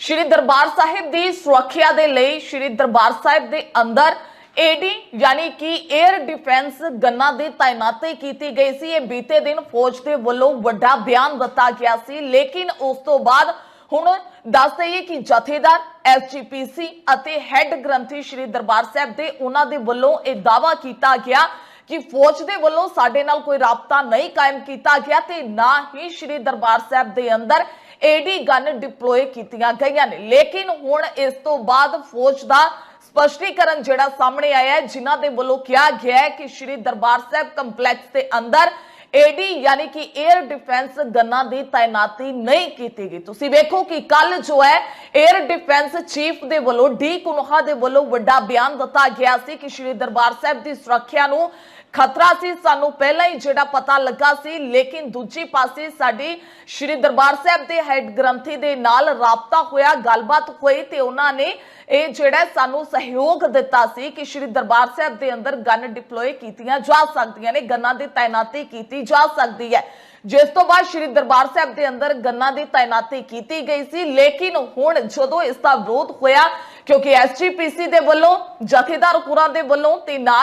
ਸ਼੍ਰੀ ਦਰਬਾਰ ਸਾਹਿਬ ਦੀ ਸੁਰੱਖਿਆ ਦੇ ਲਈ ਸ਼੍ਰੀ ਦਰਬਾਰ ਸਾਹਿਬ ਦੇ ਅੰਦਰ ਏਡੀ ਯਾਨੀ ਕਿ 에ਅਰ ਡਿਫੈਂਸ ਗੰਨਾਂ ਦੀ ਤਾਇਨਾਤੀ ਕੀਤੀ ਗਈ ਸੀ। ਇਹ ਬੀਤੇ ਦਿਨ ਫੌਜ ਦੇ ਵੱਲੋਂ ਵੱਡਾ ਬਿਆਨ ਦਿੱਤਾ ਗਿਆ ਸੀ। ਲੇਕਿਨ ਉਸ ਤੋਂ ਬਾਅਦ ਹੁਣ ਦੱਸ ਦਈਏ ਕਿ ਜਥੇਦਾਰ ਐਸਜੀਪੀਸੀ ਅਤੇ ਹੈੱਡ ਗ੍ਰੰਥੀ ਸ਼੍ਰੀ ਦਰਬਾਰ ਸਾਹਿਬ ਦੇ ਉਹਨਾਂ ਦੇ ਵੱਲੋਂ ਇਹ ਦਾਵਾ ਕੀਤਾ ਗਿਆ ਕਿ ਫੌਜ ਦੇ ਵੱਲੋਂ ਸਾਡੇ ਨਾਲ ਕੋਈ ਰਾਬਤਾ ਨਹੀਂ ਕਾਇਮ ਕੀਤਾ ਗਿਆ ਤੇ ਨਾ ਹੀ ਸ਼੍ਰੀ ਦਰਬਾਰ ਸਾਹਿਬ ਦੇ ਅੰਦਰ ਏਡੀ ਗਨ ਡਿਪਲੋਏ ਕੀਤੀਆਂ ਗਈਆਂ ਨੇ। ਲੇਕਿਨ ਹੁਣ ਇਸ ਤੋਂ ਬਾਅਦ ਫੌਜ ਦਾ ਸਪਸ਼ਟੀਕਰਨ ਜਿਹੜਾ ਸਾਹਮਣੇ ਆਇਆ ਹੈ, ਜਿਨ੍ਹਾਂ ਦੇ ਵੱਲੋਂ ਕਿਹਾ ਗਿਆ ਹੈ ਕਿ ਸ਼੍ਰੀ ਦਰਬਾਰ ਸਾਹਿਬ ਕੰਪਲੈਕਸ ਦੇ ਅੰਦਰ ਏਡੀ ਯਾਨੀ ਕਿ 에ਅਰ ਡਿਫੈਂਸ ਗੰਨਾਂ ਦੀ ਤਾਇਨਾਤੀ ਨਹੀਂ ਕੀਤੀ ਗਈ। ਤੁਸੀਂ ਵੇਖੋ ਕਿ ਕੱਲ ਜੋ ਹੈ 에ਅਰ ਡਿਫੈਂਸ ਚੀਫ ਦੇ ਵੱਲੋਂ ਡੀ ਕੁਨਹਾ ਦੇ ਵੱਲੋਂ ਵੱਡਾ ਬਿਆਨ ਦਿੱਤਾ ਗਿਆ ਸੀ ਕਿ ਸ਼੍ਰੀ ਦਰਬਾਰ ਸਾਹਿਬ ਦੀ ਸੁਰੱਖਿਆ ਨੂੰ ਖਤਰਾ ਸੀ, ਸਾਨੂੰ ਪਹਿਲਾਂ ਹੀ ਜਿਹੜਾ ਪਤਾ ਲੱਗਾ ਸੀ, ਲੇਕਿਨ ਦੂਜੀ ਪਾਸੇ ਸਾਡੀ ਸ਼੍ਰੀ ਦਰਬਾਰ ਸਾਹਿਬ ਦੇ ਹੈੱਡ ਗ੍ਰੰਥੀ ਦੇ ਨਾਲ ਰਾਬਤਾ ਹੋਇਆ, ਗੱਲਬਾਤ ਹੋਈ ਤੇ ਉਹਨਾਂ ਨੇ ਇਹ ਜਿਹੜਾ ਸਾਨੂੰ ਸਹਿਯੋਗ ਦਿੱਤਾ ਸੀ ਕਿ ਸ਼੍ਰੀ ਦਰਬਾਰ ਸਾਹਿਬ ਦੇ ਅੰਦਰ ਗਨ ਡਿਪਲੋਏ ਕੀਤੀਆਂ ਜਾ ਸਕਦੀਆਂ ਨੇ, ਗੰਨਾਂ ਦੀ ਤਾਇਨਾਤੀ ਕੀਤੀ ਜਾ ਸਕਦੀ ਹੈ। ਜਿਸ ਤੋਂ ਬਾਅਦ ਸ਼੍ਰੀ ਦਰਬਾਰ ਸਾਹਿਬ ਦੇ ਅੰਦਰ ਗੰਨਾ ਦੀ ਤਾਇਨਾਤੀ ਕੀਤੀ ਗਈ ਸੀ, ਲੇਕਿਨ ਹੁਣ ਜਦੋਂ ਇਸ ਦਾ ਵਿਰੋਧ ਹੋਇਆ, ਕਿਉਂਕਿ ਐਸਜੀਪੀਸੀ ਦੇ ਵੱਲੋਂ, ਜਥੇਦਾਰ ਹੁਰਾਂ ਦੇ ਵੱਲੋਂ ਤੇ ਨਾਲ